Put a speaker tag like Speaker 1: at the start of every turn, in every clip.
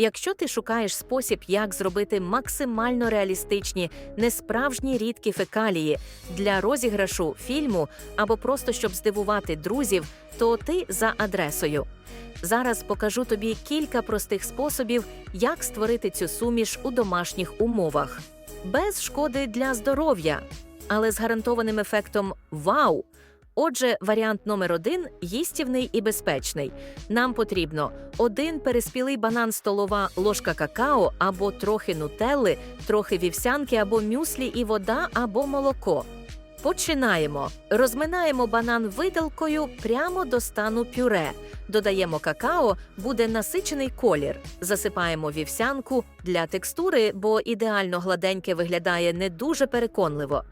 Speaker 1: Якщо ти шукаєш спосіб, як зробити максимально реалістичні, несправжні рідкі фекалії для розіграшу фільму або просто щоб здивувати друзів, то ти за адресою. Зараз покажу тобі кілька простих способів, як створити цю суміш у домашніх умовах, без шкоди для здоров'я, але з гарантованим ефектом вау. Отже, варіант номер один їстівний і безпечний. Нам потрібно один переспілий банан столова ложка какао або трохи нутелли, трохи вівсянки або мюслі і вода або молоко. Починаємо. Розминаємо банан виделкою прямо до стану пюре. Додаємо какао, буде насичений колір. Засипаємо вівсянку для текстури, бо ідеально гладеньке виглядає не дуже переконливо.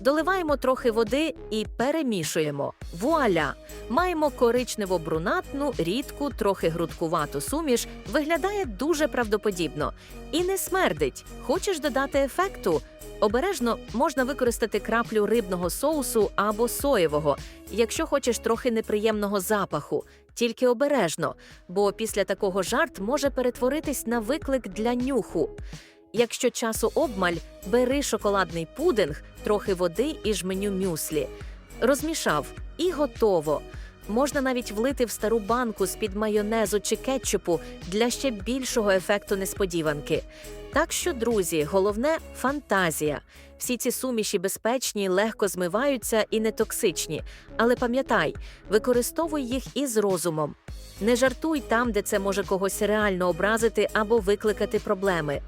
Speaker 1: Доливаємо трохи води і перемішуємо. Вуаля! Маємо коричнево-брунатну, рідку, трохи грудкувату суміш. Виглядає дуже правдоподібно. І не смердить. Хочеш додати ефекту? Обережно можна використати краплю рибного соусу або соєвого, якщо хочеш трохи неприємного запаху. Тільки обережно, бо після такого жарт може перетворитись на виклик для нюху. Якщо часу обмаль, бери шоколадний пудинг, трохи води і жменю мюслі. Розмішав і готово. Можна навіть влити в стару банку з-під майонезу чи кетчупу для ще більшого ефекту несподіванки. Так що, друзі, головне фантазія. Всі ці суміші безпечні, легко змиваються і не токсичні. Але пам'ятай, використовуй їх із розумом. Не жартуй там, де це може когось реально образити або викликати проблеми.